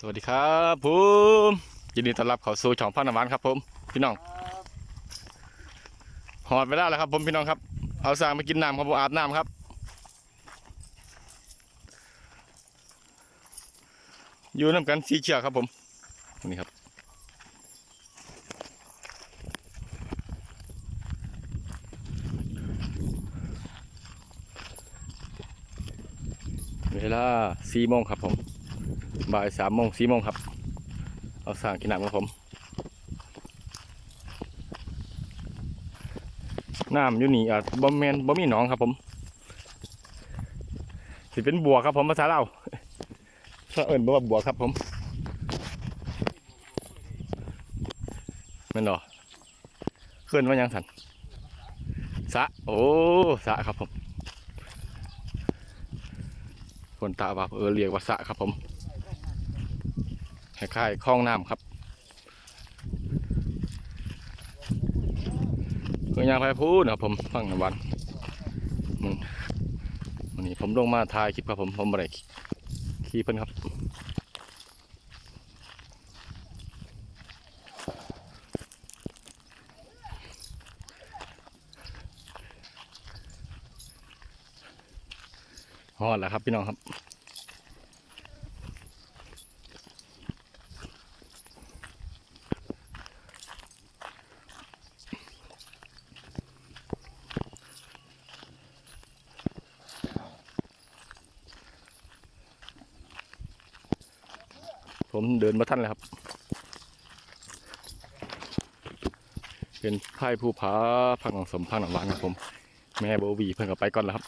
สวัสดีครับผมยินดีต้อนรับเข้าสู่ช่องพันธุ์น้ำหวานครับผมพี่น้องหอดไปได้แล้วครับผมพี่น้องครับเอาสร้างไปกินน้ำครับผมอาบน้ำครับ อยู่น้ำกันสีเชือกครับผมนี่ครับเวลาสี่โมงครับผม บ่ายสามโมงสี่โมงครับ เอาสร้างกินน้ำครับผม น้ำอยู่นี่อะบ่แมนบ่มีหนองครับผมสิเป็นบัวครับผมภาษาเราถ้าเอิญบ่ว่าบัวครับผมแม่นหรอเคลื่อนว่ายังสันสะโอ้สะครับผมคนตาว่าเออเรียกว่าสะครับผม คล้ายๆคลองน้ำครับก็ยังไปพูดนะครับผมฟังนวันมันวันนี้ผมลงมาถ่ายคลิปครับผมผมบริขี่เพิ่นครับฮอดแล้วครับพี่น้องครับ ผมเดินมาท่านเลยครับ เป็นไพ่ผู้ผาพังของสมพังหนังวานครับผม แม่โบวีเพิ่งกลับไปก่อนแล้วครับ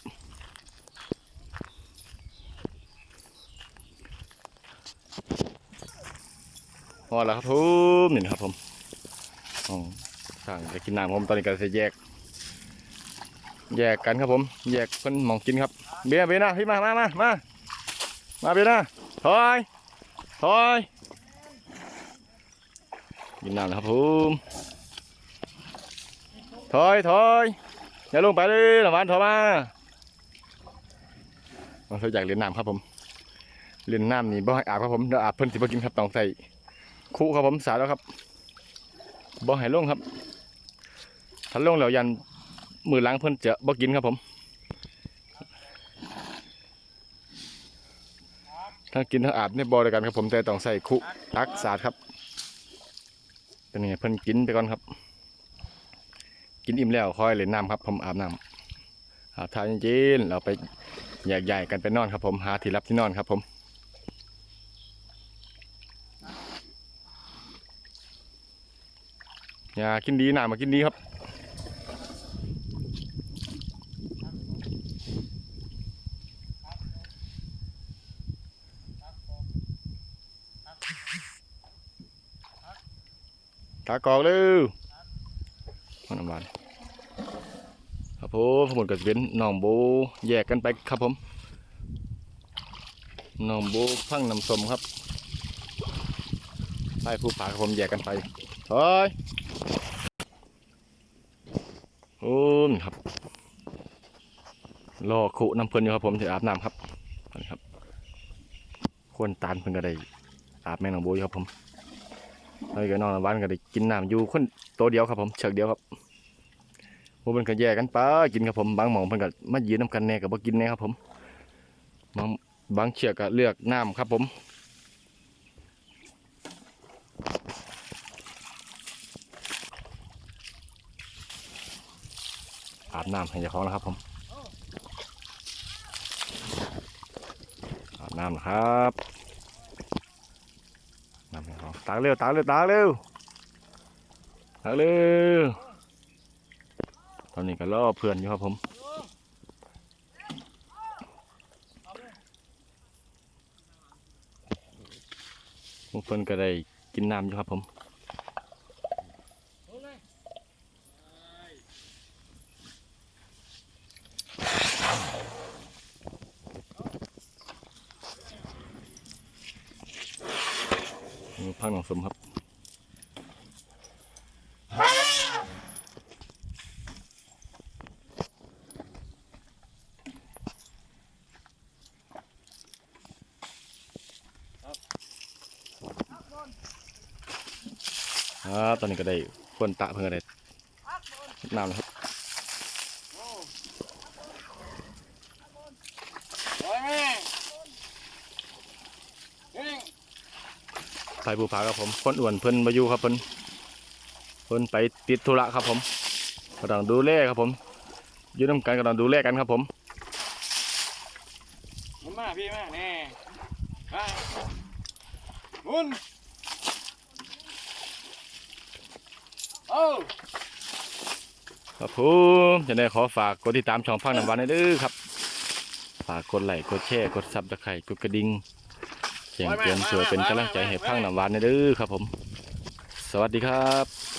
พอแล้วครับผมนี่นะครับผมอ๋อสั่งจะกินน้ำผมตอนนี้ก็จะแยก แยกกันครับผม แยกเพิ่นมองกินครับ เบียร์เบียร์นะพี่มามามามามาเบียร์นะถอย ถอยกินน้ำนะครับผมถอยถอยอย่าลงไปเลยหลานถอยมาเราอยากเล่นน้ำครับผมเล่นน้ำนี่บ่ให้อาบครับผมเดี๋ยวอาบเพิ่นสิบ่กินครับต้องใส่คู่ครับผมสาแล้วครับบ่ให้ลงครับถ้าลงแล้วยันมือล้างเพิ่นจะบ่กินครับผม ทั้งกินทั้งอาบในบ่อเดียวกันครับผมแต่ต้องใส่คุตักสาดครับ เป็นไงเพิ่นกินไปก่อนครับ กินอิ่มแล้วค่อยเล่นน้ำครับ ผมอาบน้ำอาบทานเย็นๆเราไปแยกย้ายกันไปนอนครับ ผมหาที่รับที่นอนครับ ผมอย่ากินดีหนามากินดีครับ ตากอกเลยมันน้ำมันครับผมสมุนกับเป็นน้องโบแยกกันไปครับผมน้องโบพังน้ำส้มครับไปผู้ผาครับผมแยกกันไปเฮ้ยโอ้ยครับรอขุน้ำเพลินอยู่ครับผมจะอาบน้ำครับนี่ครับ ควรตานเพิ่นก็ได้อาบแม่น้องโบอยู่ครับผม แล้วก็นอนบ้านก็ได้กินน้ำอยู่คนตัวเดียวครับผมเชือกเดียวครับพวกมันก็แยกกันไปกินครับผมบางหมองเพิ่นก็มายืนน้ำกันแน่กับบ่กินแน่ครับผมบางบางเชือกก็เลือกน้ำครับผมอาบน้ำให้เจ้าของแล้วครับผมอาบน้ำนะครับ ตากเร็วตากเร็วตากเร็วตากเร็วตอนนี้ก็ล่อเพื่อนอยู่ครับผมเพื่อนก็ได้กินน้ำอยู่ครับผม พังหนองสมครับอ่าตอนนี้ก็ได้ควนตะเพิ่งก็ได้น้ำแล้วครับ โอ้ยแม่นี่ ใส่ภูผาครับผมคนอ้วนเพิ่นมาอยู่ครับเพิ่นเพิ่นไปติดธุระครับผมก็ต้องดูแลครับผมอยู่น้ำกันก็ต้องดูแลกันครับผมมันมาพี่มาแน่มาหมุนโอ้ครับผมจะได้ขอฝากกดติดตามช่องฟังน้ำหวานหน่อยเด้อครับ ฝากกดไลค์กดแชร์กดซับตะไคร่กดกระดิ่ง แจ้งเตือนเสือเป็นกำลังใจให้พังน้ำหวานน่อยเด้อครับผม สวัสดีครับ